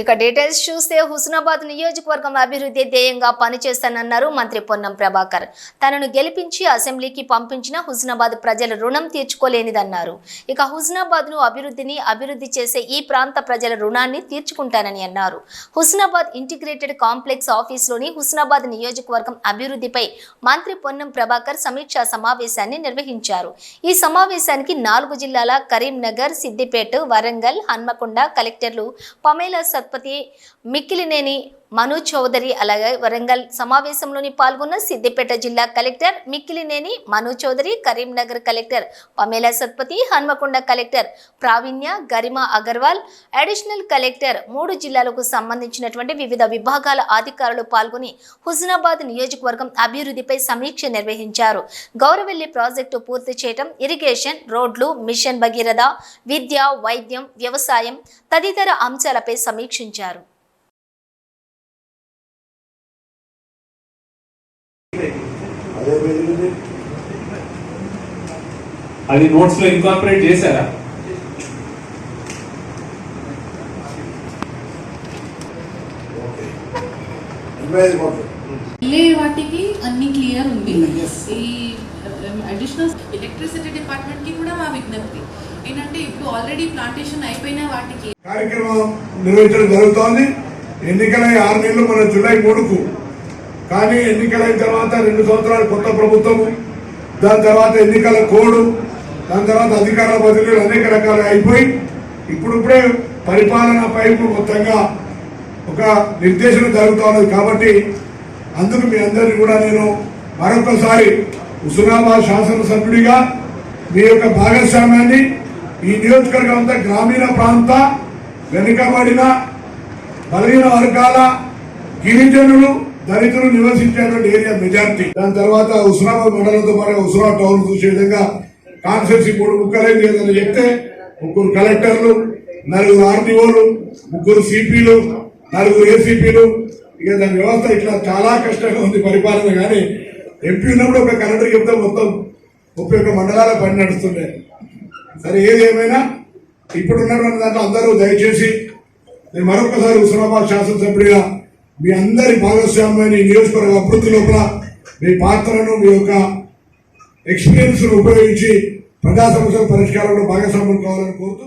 ఇక డీటెయిల్స్ చూస్తే హుస్నాబాద్ నియోజకవర్గం అభివృద్ధి ధ్యేయంగా పనిచేస్తానన్నారు మంత్రి పొన్నం ప్రభాకర్. తనను గెలిపించి అసెంబ్లీకి పంపించిన హుస్నాబాద్ ప్రజల రుణం తీర్చుకోలేనిదన్నారు. ఇక హుస్నాబాద్ను అభివృద్ధిని అభివృద్ధి చేసే ఈ ప్రాంత ప్రజల రుణాన్ని తీర్చుకుంటానని అన్నారు. హుస్నాబాద్ ఇంటిగ్రేటెడ్ కాంప్లెక్స్ ఆఫీసులోని హుస్నాబాద్ నియోజకవర్గం అభివృద్ధిపై మంత్రి పొన్నం ప్రభాకర్ సమీక్షా సమావేశాన్ని నిర్వహించారు. ఈ సమావేశానికి నాలుగు జిల్లాల కరీంనగర్ సిద్దిపేట వరంగల్ హన్మకొండ కలెక్టర్లు పమేలా సత్పతి మిక్కిలినేని మను చౌదరి అలాగే వరంగల్ సమావేశంలోని పాల్గొన్న సిద్దిపేట జిల్లా collector Mikkilineni Manu Chaudhary Karimnagar collector Pamela Satpathy Hanmakonda collector Praveenya Garima Agarwal additional collector మూడు జిల్లాలకు సంబంధించినటువంటి వివిధ విభాగాల అధికారులు పాల్గొని హుజనాబాద్ నియోజకవర్గం అభివృద్ధిపై సమీక్ష నిర్వహించారు. గౌరవెల్లి ప్రాజెక్టు పూర్తి చేయటం ఇరిగేషన్ రోడ్లు మిషన్ భగీరథ విద్య వైద్యం వ్యవసాయం తదితర అంశాలపై సమీక్షించారు. అదే అది నోట్స్లో ఇన్కార్పొరేట్ చేశారా వాటికి అన్ని క్లియర్ ఉంది. ఈ అడిషనల్ ఎలక్ట్రిసిటీ డిపార్ట్మెంట్కి కూడా మా విజ్ఞప్తి. ఏంటంటే ఇప్పుడు ఆల్రెడీ ప్లాంటేషన్ అయిపోయిన వాటికి కార్యక్రమం నిర్వహించడం జరుగుతోంది. ఎన్నికలై ఆరు నెలలు మన జూలై మూడుకు కానీ ఎన్నికలైన తర్వాత రెండు సంవత్సరాలు కొత్త ప్రభుత్వము దాని తర్వాత ఎన్నికల కోడు దాని తర్వాత అధికార బదిలీలు అనేక రకాలు అయిపోయి ఇప్పుడిప్పుడే పరిపాలన పైపు మొత్తంగా ఒక నిర్దేశం జరుగుతూ ఉన్నది కాబట్టి అందుకు మీ అందరినీ కూడా నేను మరొకసారి హుస్నాబాద్ శాసనసభ్యుడిగా మీ యొక్క భాగస్వామ్యాన్ని ఈ నియోజకవర్గం అంతా గ్రామీణ ప్రాంత వెనుకబడిన బలహీన వర్గాల గిరిజనులు దళితులు నివసించేటువంటి ఏరియా మెజార్టీ. దాని తర్వాత హుస్నాబాద్ మండలంతో పాటు హుస్నాబాద్ టౌన్ చూసే విధంగా కాన్స్టిట్యూన్సీ మూడు ముక్కలైంది ఏదైనా చెప్తే ముగ్గురు కలెక్టర్లు నలుగురు ఆర్టీఓలు ముగ్గురు సిపిలు నలుగురు ఏసీపీలు. ఇక దాని వ్యవస్థ ఇట్లా చాలా కష్టంగా ఉంది పరిపాలన కానీ ఎంపీ ఉన్నప్పుడు ఒక కలెక్టర్ చెప్తే మొత్తం ముప్పై ఒక్క మండలాల పని నడుస్తుండే. సరే ఏది ఏమైనా ఇప్పుడు ఉన్నటువంటి దాంట్లో అందరూ దయచేసి నేను మరొకసారి హుస్నాబాద్ శాసనసభ్యుడిగా మీ అందరి భాగస్వామ్యాన్ని ఈ నియోజకవర్గ అభివృద్ధి లోపల మీ పాత్రను మీ యొక్క ఎక్స్పీరియన్స్ను ఉపయోగించి ప్రజా సమస్యల పరిష్కారంలో భాగస్వామ్యం కావాలని కోరుతూ